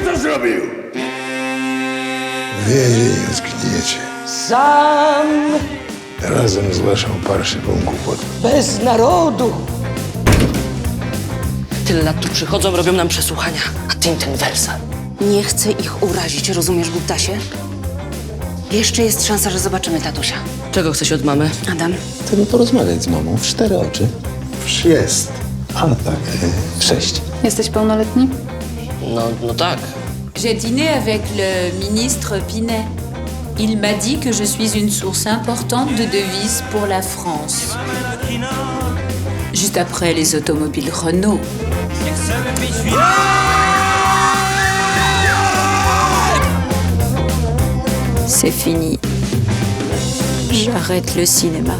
mi to zrobił? Wiedzieć nie zgniecie. Sam, Razem z waszą parszywą głupotą. bez narodu. Tyle lat tu przychodzą, robią nam przesłuchania, a ty im ten wersal. Nie chcę ich urazić, rozumiesz, Guptasie? Jeszcze jest szansa, że zobaczymy tatusia. Czego chcesz od mamy? Adam, Chcemy porozmawiać z mamą w cztery oczy. Już jest. A tak, w sześć. Jesteś pełnoletni? J'ai dîné avec le ministre Pinet. Il m'a dit que je suis une source importante de devises pour la France. Juste après les automobiles Renault. C'est fini. J'arrête le cinéma.